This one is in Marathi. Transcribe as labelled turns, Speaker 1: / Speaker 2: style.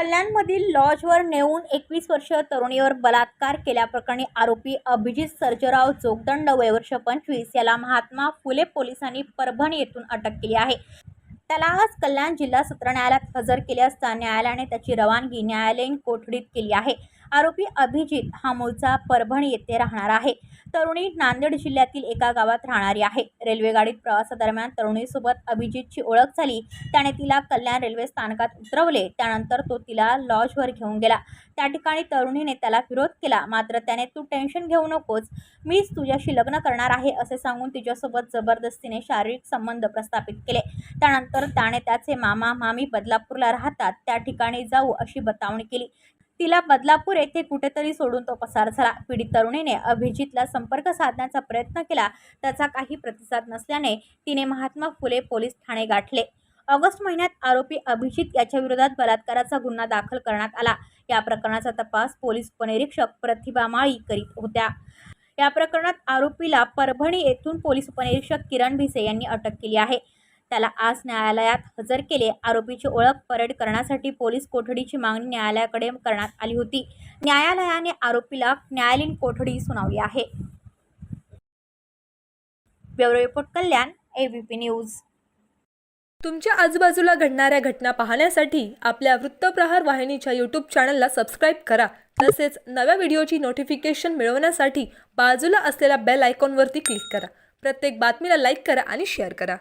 Speaker 1: कल्याणमधील लॉजवर नेऊन एकवीस वर्ष तरुणीवर बलात्कार केल्याप्रकरणी आरोपी अभिजित सर्जराव जोगदंड वयवर्ष पंचवीस याला महात्मा फुले पोलिसांनी परभणी येथून अटक केली आहे. त्याला आज कल्याण जिल्हा सत्र न्यायालयात हजर केले असता न्यायालयाने त्याची रवानगी न्यायालयीन कोठडीत केली आहे. आरोपी अभिजित हा मूळचा परभणी येथे राहणार आहे. तरुणी नांदेड जिल्ह्यातील एका गावात राहणारी आहे. रेल्वे गाडीत प्रवासादरम्यान तरुणीसोबत अभिजितची ओळख झाली. त्याने तिला कल्याण रेल्वे स्थानकात उतरवले. त्यानंतर तो तिला लॉजवर घेऊन गेला. त्या ठिकाणी तरुणीने त्याला विरोध केला. मात्र त्याने तू टेन्शन घेऊ नकोस. मीच तुझ्याशी लग्न करणार आहे असे सांगून तिच्यासोबत जबरदस्तीने शारीरिक संबंध प्रस्थापित केले. त्यानंतर त्याने त्याचे मामा मामी बदलापूरला राहतात. त्या ठिकाणी जाऊ अशी बतावणी केली. तिला बदलापूर येथे कुठेतरी सोडून तो पसार झाला. पीडित तरुणीने अभिजितला संपर्क साधण्याचा प्रयत्न केला. त्याचा काही प्रतिसाद नसल्याने तिने महात्मा फुले पोलीस ठाणे गाठले. ऑगस्ट महिन्यात आरोपी अभिजित याच्या विरोधात बलात्काराचा गुन्हा दाखल करण्यात आला. या प्रकरणाचा तपास पोलीस उपनिरीक्षक प्रतिभा माळी करीत होत्या. या प्रकरणात आरोपीला परभणी येथून पोलीस उपनिरीक्षक किरण भिसे यांनी अटक केली आहे. त्याला आज न्यायालयात हजर केले. आरोपीची ओळख परेड करण्यासाठी पोलीस कोठडीची मागणी न्यायालयाकडे करण्यात आली होती. न्यायालयाने आरोपीला न्यायालयीन कोठडी सुनावली आहे. Bureau report Kalyan ABP news.
Speaker 2: तुमच्या आजूबाजूला घडणाऱ्या घटना पाहण्यासाठी आपल्या वृत्तप्रहार वाहिनीच्या यूट्यूब चॅनलला सबस्क्राईब करा. तसेच नव्या व्हिडिओची नोटिफिकेशन मिळवण्यासाठी बाजूला असलेल्या बेल आयकॉनवरती क्लिक करा. प्रत्येक बातमीला लाईक करा आणि शेअर करा.